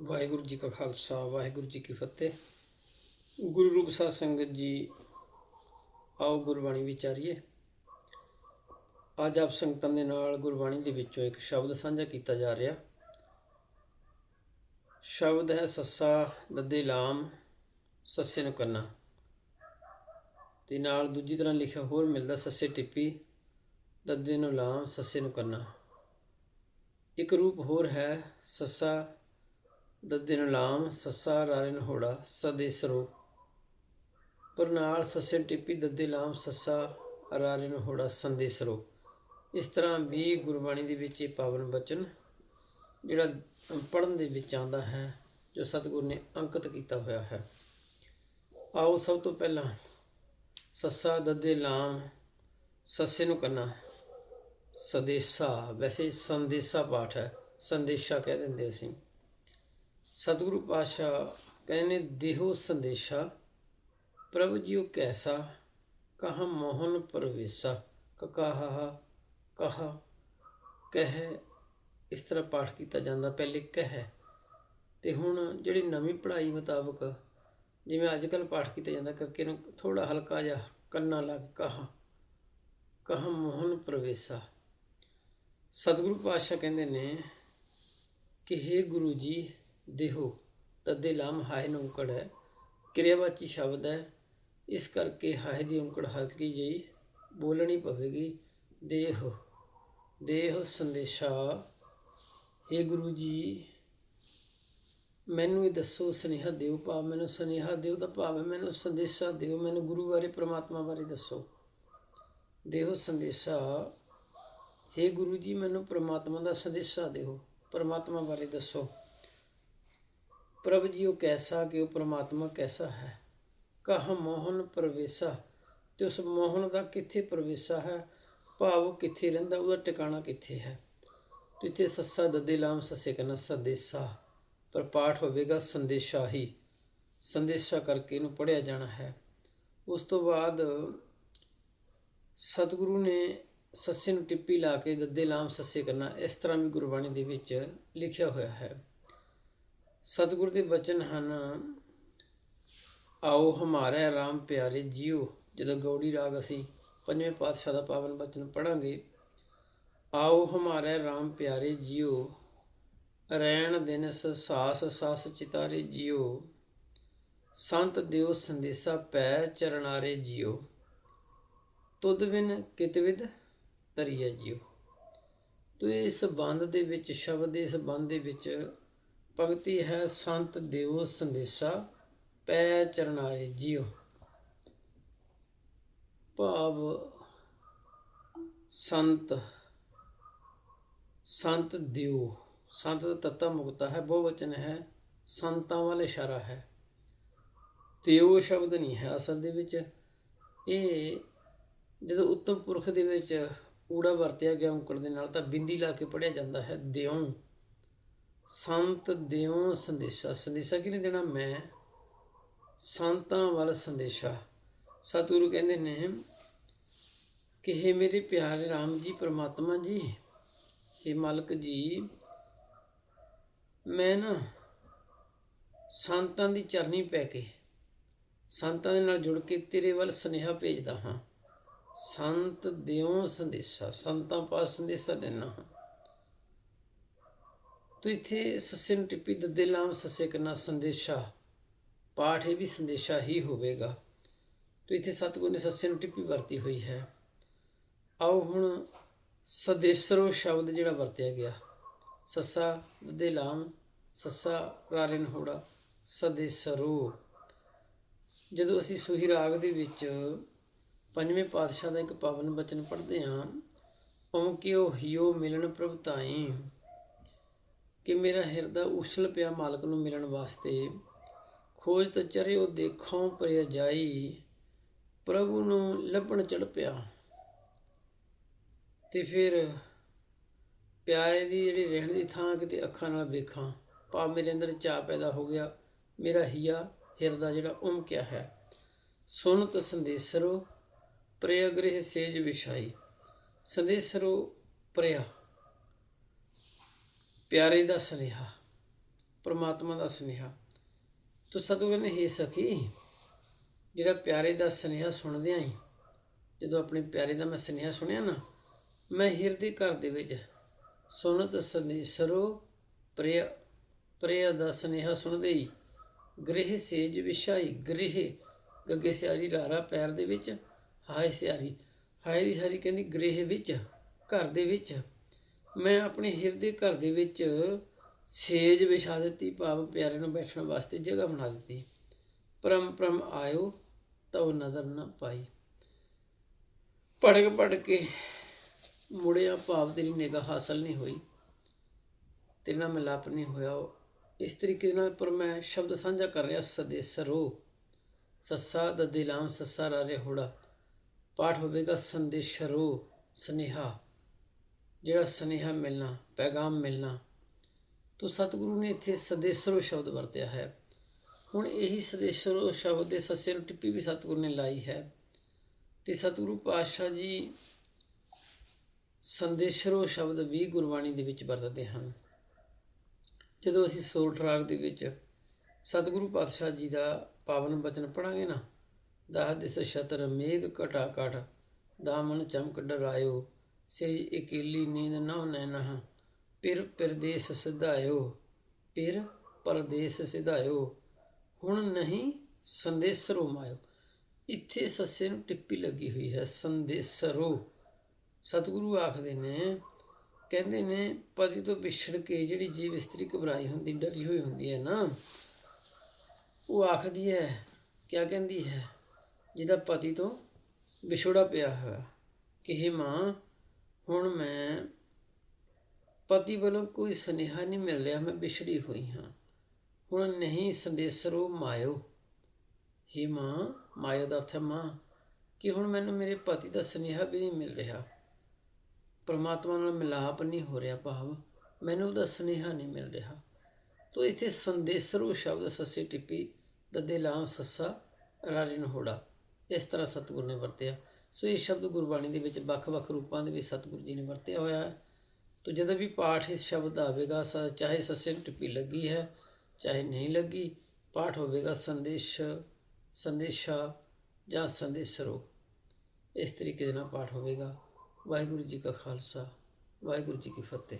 ਵਾਹਿਗੁਰੂ ਜੀ ਕਾ ਖਾਲਸਾ, ਵਾਹਿਗੁਰੂ ਜੀ ਕੀ ਫਤਿਹ। ਗੁਰੂ ਰੂਪ ਸਾਧ ਸੰਗਤ ਜੀ, ਆਓ ਗੁਰਬਾਣੀ ਵਿਚਾਰੀਏ। ਅੱਜ ਆਪ ਸੰਗਤਾਂ ਦੇ ਨਾਲ ਗੁਰਬਾਣੀ ਦੇ ਵਿੱਚੋਂ ਇੱਕ ਸ਼ਬਦ ਸਾਂਝਾ ਕੀਤਾ ਜਾ ਰਿਹਾ। ਸ਼ਬਦ ਹੈ ਸੱਸਾ ਦੱਦੇ ਲਾਮ, ਸੱਸੇ ਨੂੰ ਕੰਨਾ। ਤੇ ਨਾਲ ਦੂਜੀ ਤਰ੍ਹਾਂ ਲਿਖਿਆ ਹੋਰ ਮਿਲਦਾ, ਸੱਸੇ ਟਿੱਪੀ ਦੱਦੇ ਨੂੰ ਲਾਮ, ਸੱਸੇ ਨੂੰ ਕੰਨਾ। ਇੱਕ ਰੂਪ ਹੋਰ ਹੈ, ਸੱਸਾ ਦੱਦੇ ਲਾਮ, ਸੱਸਾ ਰਾਰੇ ਨੂੰ ਹੋੜਾ ਸਦੇਸਰੋ ਪਰ ਨਾਲ ਸੱਸੇ ਟਿੱਪੀ, ਦੱਦੇ ਲਾਮ, ਸੱਸਾ ਰਾਰੇ ਨੂੰ ਹੋੜਾ ਸੰਦੇਸਰੋ ਇਸ ਤਰ੍ਹਾਂ ਵੀ ਗੁਰਬਾਣੀ ਦੇ ਵਿੱਚ ਇਹ ਪਾਵਨ ਬਚਨ, ਜਿਹੜਾ ਪੜਨ ਦੇ ਵਿੱਚ ਆਉਂਦਾ ਹੈ, ਜੋ ਸਤਿਗੁਰ ਨੇ ਅੰਕਿਤ ਕੀਤਾ ਹੋਇਆ ਹੈ। ਆਓ ਸਭ ਤੋਂ ਪਹਿਲਾਂ ਸੱਸਾ, ਦੱਦੇ ਲਾਮ, ਸੱਸੇ ਨੂੰ ਕੰਨਾ। ਸਦੇਸਾ, ਵੈਸੇ ਸੰਦੇਸਾ ਪਾਠ ਹੈ, ਸੰਦੇਸ਼ਾ ਕਹਿ ਦਿੰਦੇ ਅਸੀਂ। ਸਤਿਗੁਰੂ ਪਾਤਸ਼ਾਹ ਕਹਿੰਦੇ ਨੇ ਦੇਹੋ ਸੰਦੇਸ਼ਾ, ਪ੍ਰਭੂ ਜੀਓ ਕੈਸਾ, ਕਹ ਮੋਹਨ ਪਰਵੇਸਾ, ਕਕਾਹਾ, ਕਹਾ, ਕਹਿ। ਇਸ ਤਰ੍ਹਾਂ ਪਾਠ ਕੀਤਾ ਜਾਂਦਾ, ਪਹਿਲੇ ਕਹਿ। ਤੇ ਹੁਣ ਜਿਹੜੀ ਨਵੀਂ ਪੜ੍ਹਾਈ ਮੁਤਾਬਕ ਜਿਵੇਂ ਅੱਜ ਕੱਲ ਪਾਠ ਕੀਤਾ ਜਾਂਦਾ, ਕੱਕੇ ਨੂੰ ਥੋੜਾ ਹਲਕਾ ਜਿਹਾ ਕੰਨਾ ਲੱਗ ਕੇ ਕਹਾ ਕਹਾ ਮੋਹਨ ਪ੍ਰਵੇਸਾ। ਸਤਿਗੁਰੂ ਪਾਤਸ਼ਾਹ ਕਹਿੰਦੇ ਨੇ ਕਿ हे ਗੁਰੂ ਜੀ ਦੇਹੋ, ਤਦੇ ਲਾਮ ਹਾਇ ਨੂੰ ਔਂਕੜ ਹੈ, ਕਿਰਿਆਵਾਚੀ ਸ਼ਬਦ ਹੈ। ਇਸ ਕਰਕੇ ਹਾਇ ਦੀ ਉਂਕੜ ਹਲਕੀ ਜਿਹੀ ਬੋਲਣੀ ਪਵੇਗੀ, ਦੇਹ ਦੇਹ ਸੰਦੇਸ਼ਾ हे ਗੁਰੂ ਜੀ, ਮੈਨੂੰ ਇਹ ਦੱਸੋ, ਸੁਨੇਹਾ ਦਿਓ ਭਾਵ, ਮੈਨੂੰ ਸੁਨੇਹਾ ਦਿਓ ਤਾਂ ਭਾਵ ਹੈ, ਮੈਨੂੰ ਸੰਦੇਸ਼ਾ ਦਿਓ, ਮੈਨੂੰ ਗੁਰੂ ਬਾਰੇ, ਪ੍ਰਮਾਤਮਾ ਬਾਰੇ ਦੱਸੋ। ਦੇਹੋ ਸੰਦੇਸ਼ਾ हे ਗੁਰੂ ਜੀ, ਮੈਨੂੰ ਪ੍ਰਮਾਤਮਾ ਦਾ ਸੰਦੇਸ਼ਾ ਦਿਓ, ਪ੍ਰਮਾਤਮਾ ਬਾਰੇ ਦੱਸੋ। ਪ੍ਰਭ ਜੀ, ਉਹ ਕੈਸਾ ਕਿ ਉਹ ਪ੍ਰਮਾਤਮਾ ਕੈਸਾ ਹੈ? ਕਹ ਮੋਹਨ ਪ੍ਰਵੇਸ਼ਾ, ਤੇ ਉਸ ਮੋਹਨ ਦਾ ਕਿੱਥੇ ਪ੍ਰਵੇਸ਼ਾ ਹੈ? ਭਾਵ ਉਹ ਕਿੱਥੇ ਰਹਿੰਦਾ, ਉਹਦਾ ਟਿਕਾਣਾ ਕਿੱਥੇ ਹੈ? ਤੇ ਇੱਥੇ ਸੱਸਾ ਦੱਦੇ ਲਾਮ, ਸੱਸੇ ਕਨਾ ਸਦੇਸਾ। ਪਰ ਪਾਠ ਹੋਵੇਗਾ ਸੰਦੇਸ਼ਾ ਹੀ। ਸੰਦੇਸ਼ਾ ਕਰਕੇ ਇਹਨੂੰ ਪੜਿਆ ਜਾਣਾ ਹੈ। ਉਸ ਤੋਂ ਬਾਅਦ ਸਤਿਗੁਰੂ ਨੇ ਸੱਸੇ ਨੂੰ ਟਿੱਪੀ ਲਾ ਕੇ ਦੱਦੇ ਲਾਮ, ਸੱਸੇ ਕਰਨਾ ਇਸ ਤਰ੍ਹਾਂ ਵੀ ਗੁਰਬਾਣੀ ਦੇ ਵਿੱਚ ਲਿਖਿਆ ਹੋਇਆ ਹੈ। ਸਤਿਗੁਰ ਦੇ ਬਚਨ ਹਨ, ਆਓ ਹਮਾਰੇ ਰਾਮ ਪਿਆਰੇ ਜੀਓ। ਜਦੋਂ ਗੌੜੀ ਰਾਗ ਅਸੀਂ ਪੰਜਵੇਂ ਪਾਤਸ਼ਾਹ ਦਾ ਪਾਵਨ ਬਚਨ ਪੜਾਂਗੇ ਆਓ ਹਮਾਰੇ ਰਾਮ ਪਿਆਰੇ ਜੀਓ ਰੈਣ ਦਿਨਸ ਸਾਸ ਸਾਸ ਚਿਤਾਰੇ ਜੀਓ, ਸੰਤ ਦਿਓ ਸੰਦੇਸਾ ਪੈ ਚਰਨਾਰੇ ਜੀਓ। ਤੁਧ ਬਿਨ ਕਿਤਵਿਦ ਤਰੀਏ ਜੀਓ। ਤੋ ਇਸ ਬੰਦ ਦੇ ਵਿੱਚ, ਸ਼ਬਦ ਦੇ ਇਸ ਬੰਦ ਦੇ ਵਿੱਚ ਭਗਤੀ ਹੈ ਸੰਤ ਦਿਓ ਸੰਦੇਸ਼ਾ, ਪੈ ਚਰਨਾਰੇ ਜੀਓ। ਭਾਵ ਸੰਤ ਸੰਤ ਦਿਓ। ਸੰਤ ਦਾ ਤੱਤਾ ਮੁਕਤਾ ਹੈ ਬਹੁਵਚਨ ਹੈ, ਸੰਤਾਂ ਵਾਲੇ ਇਸ਼ਾਰਾ ਹੈ। ਦਿਓ ਸ਼ਬਦ ਨਹੀਂ ਹੈ ਅਸਲ ਦੇ ਵਿੱਚ। ਇਹ ਜਦੋਂ ਉੱਤਮ ਪੁਰਖ ਦੇ ਵਿੱਚ ਊੜਾ ਵਰਤਿਆ ਗਿਆ ਔਂਕੜ ਦੇ ਨਾਲ ਤਾਂ ਬਿੰਦੀ ਲਾ ਕੇ ਪੜਿਆ ਜਾਂਦਾ ਹੈ ਦਿਉ ਸੰਤ ਦਿਓ ਸੰਦੇਸ਼ਾ। ਸੰਦੇਸ਼ਾ ਕਿਹਨੇ ਦੇਣਾ? ਮੈਂ। ਸੰਤਾਂ ਵੱਲ ਸੰਦੇਸ਼ਾ। ਸਤਿਗੁਰੂ ਕਹਿੰਦੇ ਨੇ ਕਿ हे ਮੇਰੇ ਪਿਆਰੇ RAM ਜੀ, ਪ੍ਰਮਾਤਮਾ ਜੀ हे ਮਾਲਕ ਜੀ, ਮੈਂ ਨਾ ਸੰਤਾਂ ਦੀ ਚਰਨੀ ਪੈ ਕੇ, ਸੰਤਾਂ ਦੇ ਨਾਲ ਜੁੜ ਕੇ ਤੇਰੇ ਵੱਲ ਸੁਨੇਹਾ ਭੇਜਦਾ ਹਾਂ। ਸੰਤ ਦਿਓ ਸੰਦੇਸ਼ਾ। ਸੰਤਾਂ ਪਾਸ ਸੰਦੇਸ਼ਾ ਦੇਣਾ ਹਾਂ। ਤੋ ਇੱਥੇ ਸੱਸੇ ਨੂੰ ਟਿੱਪੀ ਦੱਦੇ ਲਾਮ ਸੱਸੇ ਕਰਨਾ ਸੰਦੇਸ਼ਾ ਪਾਠ ਇਹ ਵੀ ਸੰਦੇਸ਼ਾ ਹੀ ਹੋਵੇਗਾ ਤੋ ਇੱਥੇ ਸਤਿਗੁਰ ਨੇ ਸੱਸੇ ਨੂੰ ਟਿੱਪੀ ਵਰਤੀ ਹੋਈ ਹੈ ਆਓ ਹੁਣ ਸਦੇਸਰੋ ਸ਼ਬਦ ਜਿਹੜਾ ਵਰਤਿਆ ਗਿਆ ਸੱਸਾ ਦੱਦੇ ਲਾਮ ਸੱਸਾ ਰਾਰਨ ਹੋੜਾ ਸਦੇਸਰੋ ਜਦੋਂ ਅਸੀਂ ਸੂਹੀ ਰਾਗ ਦੇ ਵਿੱਚ ਪੰਜਵੇਂ ਪਾਤਸ਼ਾਹ ਦਾ ਇੱਕ ਪਾਵਨ ਬਚਨ ਪੜ੍ਹਦੇ ਹਾਂ ਓਮ ਕਿਉ ਹਿਓ ਮਿਲਣ ਪ੍ਰਭਤਾਈ ਕਿ ਮੇਰਾ ਹਿਰਦਾ ਉਛਲ ਪਿਆ ਮਾਲਕ ਨੂੰ ਮਿਲਣ ਵਾਸਤੇ। ਖੋਜ ਤ ਚਰਿਓ ਦੇਖੋਂ ਪਰਿਆ ਜਾਈ, ਪ੍ਰਭੂ ਨੂੰ ਲੱਭਣ ਚੜ ਪਿਆ। ਤੇ ਫਿਰ ਪਿਆਰੇ ਦੀ ਜਿਹੜੀ ਰਹਿਣ ਦੀ ਥਾਂ ਕਿਤੇ ਅੱਖਾਂ ਨਾਲ ਵੇਖਾਂ, ਭਾਵ ਮੇਰੇ ਅੰਦਰ ਚਾਹ ਪੈਦਾ ਹੋ ਗਿਆ, ਮੇਰਾ ਹਿਆ ਹਿਰਦਾ ਜਿਹੜਾ ਉਮਕਿਆ ਹੈ। ਸੁਨਤ ਸੰਦੇਸਰੋ ਪ੍ਰਿਯ ਗ੍ਰਹਿ ਸੇਜ ਵਿਸ਼ਾਈ ਸੰਦੇਸਰੋ, ਪ੍ਰਿਆ। ਪਿਆਰੇ ਦਾ ਸੁਨੇਹਾ, ਪ੍ਰਮਾਤਮਾ ਦਾ ਸੁਨੇਹਾ। ਤੋ ਸਤਿਗੁਰੂ ਨੇ ਹੀ ਸਖੀ, ਜਿਹੜਾ ਪਿਆਰੇ ਦਾ ਸੁਨੇਹਾ ਸੁਣਦਿਆਂ ਹੀ ਜਦੋਂ ਆਪਣੇ ਪਿਆਰੇ ਦਾ ਮੈਂ ਸੁਨੇਹਾ ਸੁਣਿਆ ਨਾ, ਮੈਂ ਹਿਰਦੇ ਘਰ ਦੇ ਵਿੱਚ ਸੁਨਤ ਸਨੇਸਰੋ ਪ੍ਰਿਯ ਪ੍ਰਿਯ ਦਾ ਸੁਨੇਹਾ ਸੁਣਦੇ ਹੀ ਗ੍ਰਹਿ ਸੇਜ ਵਿਸ਼ਾਈ ਗ੍ਰਹਿ ਗੱਗੇ ਸਿਆਰੀ, ਰਾਰਾ ਪੈਰ ਦੇ ਵਿੱਚ, ਹਾਏ ਸਿਆਰੀ, ਹਾਏ ਦੀ ਸਾਰੀ ਕਹਿੰਦੀ ਗ੍ਰਹਿ ਵਿੱਚ, ਘਰ ਦੇ ਵਿੱਚ। ਮੈਂ ਆਪਣੇ ਹਿਰਦੇ ਘਰ ਦੇ ਵਿੱਚ ਸੇਜ ਵਿਛਾ ਦਿੱਤੀ, ਭਾਵ ਪਿਆਰੇ ਨੂੰ ਬੈਠਣ ਵਾਸਤੇ ਜਗ੍ਹਾ ਬਣਾ ਦਿੱਤੀ। ਪਰਮ ਪਰਮ ਆਇਓ ਤਾਂ ਉਹ ਨਜ਼ਰ ਨਾ ਪਾਈ। ਪੜਕ ਪੜ ਕੇ ਮੁੜਿਆ, ਭਾਵ ਤੇਰੀ ਨਿਗਾਹ ਹਾਸਲ ਨਹੀਂ ਹੋਈ। ਤੇਰੇ ਨਾਲ ਮਿਲਾਪ ਨਹੀਂ ਹੋਇਆ। ਉਹ ਇਸ ਤਰੀਕੇ ਨਾਲ ਪਰ ਮੈਂ ਸ਼ਬਦ ਸਾਂਝਾ ਕਰ ਰਿਹਾ, ਸਦੇ ਸਰੋ। ਸੱਸਾ ਦੱਦੇ ਲਾਮ ਸੱਸਾ ਰਾਰੇ ਹੋੜਾ। ਪਾਠ ਹੋਵੇਗਾ ਸੰਦੇਸ਼ਰੋ ਸਨੇਹਾ। ਜਿਹੜਾ ਸਨੇਹਾ ਮਿਲਣਾ, ਪੈਗਾਮ ਮਿਲਣਾ, ਤੋ ਸਤਿਗੁਰੂ ਨੇ ਇੱਥੇ ਸਦੇਸਰੋ ਸ਼ਬਦ ਵਰਤਿਆ ਹੈ। ਹੁਣ ਇਹੀ ਸਦੇਸਰੋ ਸ਼ਬਦ ਦੇ ਸੱਸੇ ਨੂੰ ਟਿੱਪੀ ਵੀ ਸਤਿਗੁਰੂ ਨੇ ਲਾਈ ਹੈ। ਤੇ ਸਤਿਗੁਰੂ ਪਾਤਸ਼ਾਹ ਜੀ ਸੰਦੇਸ਼ਰੋ ਸ਼ਬਦ ਵੀ ਗੁਰਬਾਣੀ ਦੇ ਵਿੱਚ ਵਰਤਦੇ ਹਨ। ਜਦੋਂ ਅਸੀਂ ਸੋਲ ਰਾਗ ਦੇ ਵਿੱਚ ਸਤਿਗੁਰੂ ਪਾਤਸ਼ਾਹ ਜੀ ਦਾ ਪਾਵਨ ਬਚਨ ਪੜਾਂਗੇ ਨਾ ਦਾਹ ਦਿਸ ਛਤਰ ਮੇਘ ਘਟਾ ਘਟ, ਦਾਮਨ ਚਮਕ ਡਰਾਇਓ ਸੇ ਇਕੇਲੀ ਨੀਂਦ ਨਾ ਨੈਨਹ ਪਿਰ ਪਰਦੇਸ ਸਿਧਾਇਓ, ਪਿਰ ਪਰਦੇਸ ਸਿਧਾਇਓ, ਹੁਣ ਨਹੀਂ ਸੰਦੇਸਰੋ ਮਾਇਓ। ਇੱਥੇ ਸੱਸੇ ਨੂੰ ਟਿੱਪੀ ਲੱਗੀ ਹੋਈ ਹੈ, ਸੰਦੇਸਰੋ। ਸਤਿਗੁਰੂ ਆਖਦੇ ਨੇ, ਕਹਿੰਦੇ ਨੇ ਪਤੀ ਤੋਂ ਵਿਛੜ ਕੇ ਜਿਹੜੀ ਜੀਵ ਇਸਤਰੀ ਘਬਰਾਈ ਹੁੰਦੀ, ਡਰੀ ਹੋਈ ਹੁੰਦੀ ਹੈ ਨਾ, ਉਹ ਆਖਦੀ ਹੈ, ਕਿਆ ਕਹਿੰਦੀ ਹੈ? ਜਿਹਦਾ ਪਤੀ ਤੋਂ ਵਿਛੋੜਾ ਪਿਆ ਹੋਇਆ ਕਿ ਹੇ ਮਾਂ ਹੁਣ ਮੈਂ ਪਤੀ ਵੱਲੋਂ ਕੋਈ ਸੁਨੇਹਾ ਨਹੀਂ ਮਿਲ ਰਿਹਾ, ਮੈਂ ਵਿਛੜੀ ਹੋਈ ਹਾਂ। ਹੁਣ ਨਹੀਂ ਸੰਦੇਸਰੋ ਮਾਇਓ। ਹੇ ਮਾਂ, ਮਾਇਓ ਦਾ ਅਰਥ ਹੈ ਮਾਂ, ਕਿ ਹੁਣ ਮੈਨੂੰ ਮੇਰੇ ਪਤੀ ਦਾ ਸੁਨੇਹਾ ਵੀ ਨਹੀਂ ਮਿਲ ਰਿਹਾ। ਪਰਮਾਤਮਾ ਨਾਲ ਮਿਲਾਪ ਨਹੀਂ ਹੋ ਰਿਹਾ ਭਾਵ, ਮੈਨੂੰ ਉਹਦਾ ਸੁਨੇਹਾ ਨਹੀਂ ਮਿਲ ਰਿਹਾ। ਤੋ ਇੱਥੇ ਸੰਦੇਸਰੋ ਸ਼ਬਦ ਸੱਸੀ ਟਿੱਪੀ, ਦੱਦੇ ਲਾਮ ਸੱਸਾ ਰਾਰੇ ਨਹੋੜਾ। ਇਸ ਤਰ੍ਹਾਂ ਸਤਿਗੁਰ ਨੇ ਵਰਤਿਆ। ਸੋ ਇਹ ਸ਼ਬਦ ਗੁਰਬਾਣੀ ਦੇ ਵਿੱਚ ਵੱਖ-ਵੱਖ ਰੂਪਾਂ ਦੇ ਵਿੱਚ ਸਤਿਗੁਰੂ ਜੀ ਨੇ ਵਰਤਿਆ ਹੋਇਆ ਹੈ। ਤੋ ਜਦੋਂ ਵੀ ਪਾਠ ਇਸ ਸ਼ਬਦ ਦਾ ਆਵੇਗਾ ਸ- ਚਾਹੇ ਸੱਸੇ ਨੂੰ ਟਿੱਪੀ ਲੱਗੀ ਹੈ, ਚਾਹੇ ਨਹੀਂ ਲੱਗੀ, ਪਾਠ ਹੋਵੇਗਾ ਸੰਦੇਸ਼, ਸੰਦੇਸ਼ਾ ਜਾਂ ਸੰਦੇਸਰੋ ਇਸ ਤਰੀਕੇ ਦੇ ਨਾਲ ਪਾਠ ਹੋਵੇਗਾ। ਵਾਹਿਗੁਰੂ ਜੀ ਕਾ ਖਾਲਸਾ, ਵਾਹਿਗੁਰੂ ਜੀ ਕੀ ਫਤਿਹ।